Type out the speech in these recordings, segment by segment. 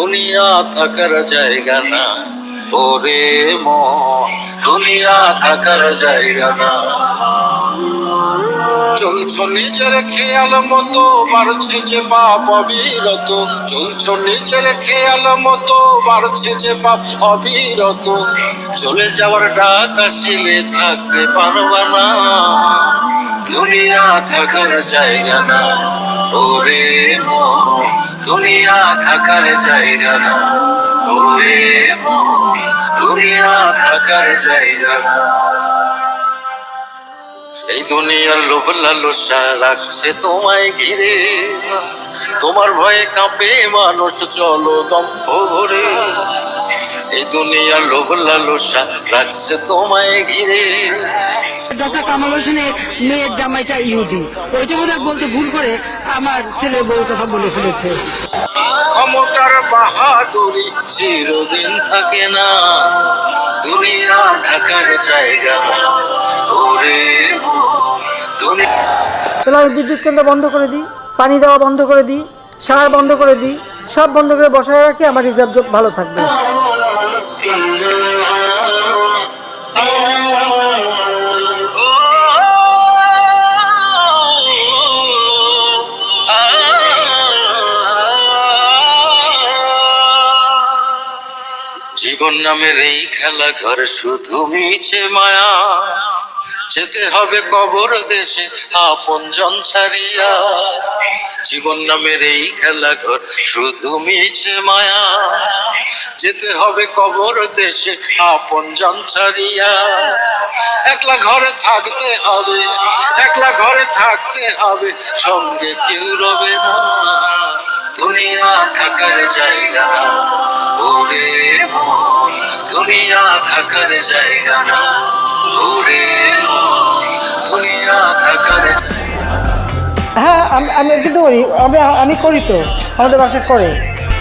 দুনিয়া থাকার জায়গা না। ওরে মন, দুনিয়া থাকার জায়গা না। চলছো নিজের খেয়াল মতো, বাড়ছে যে পাপ অবিরত। চলছো নিজের খেয়াল মতো, বাড়ছে যে পাপ অবিরত। চলে যাওয়ার ডাক আসিলে থাকতে পারবা না। দুনিয়া থাকার জায়গা না। ওরে মন দুনিয়া থাকার জায়গা না। ওরে দুনিয়া থাকার জায়গা না। এই দুনিয়ার লোভ লালসা রাখছে তোমায় ঘিরে। তোমার ভয়ে কাঁপে মানুষ চলো দম্ভ ভরে। এই দুনিয়ার লোভ লালসা রাখছে তোমায় ঘিরে। ডক্টর কামাল হোসেনের মেয়ের জামাইটা ইহুদি। ওইটা বোধ বলতে ভুল করে আমার ছেলে বউ কথা বলে ফেলেছে। ক্ষমতার বাহাদুরি চিরদিন থাকে না। দুনিয়া থাকার জায়গা ওরে বিদ্যুৎ কেন্দ্র বন্ধ করে দিই পানি দেওয়া বন্ধ করে দিই সার বন্ধ করে দিই সব বন্ধ করে বসায় রাখি আমার রিজার্ভ ভালো থাকবে। জীবন নামের এই খেলা ঘর শুধু মিছে মায়া। যেতে হবে কবর দেশে, আপন জন ছাড়িয়া। জীবন নামের এই খেলা ঘর শুধু মিছে মায়া। যেতে হবে কবর দেশে, আপন জন ছাড়িয়া। একলা ঘরে থাকতে হবে, একলা ঘরে থাকতে হবে, সঙ্গে কেউ রবে না। দুনিয়া থাকার জায়গা ওরে দুনিয়া থাকার জায়গা না। ওরে দুনিয়া থাকার হ্যাঁ আমি কিন্তু করি। আমি আমি করি তো। আমাদের বাসা করে।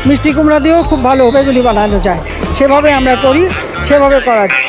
মিষ্টি কুমড়া দিয়েও খুব ভালো বেগুনি বানানো যায়। সেভাবে আমরা করি, সেভাবে করা যায়।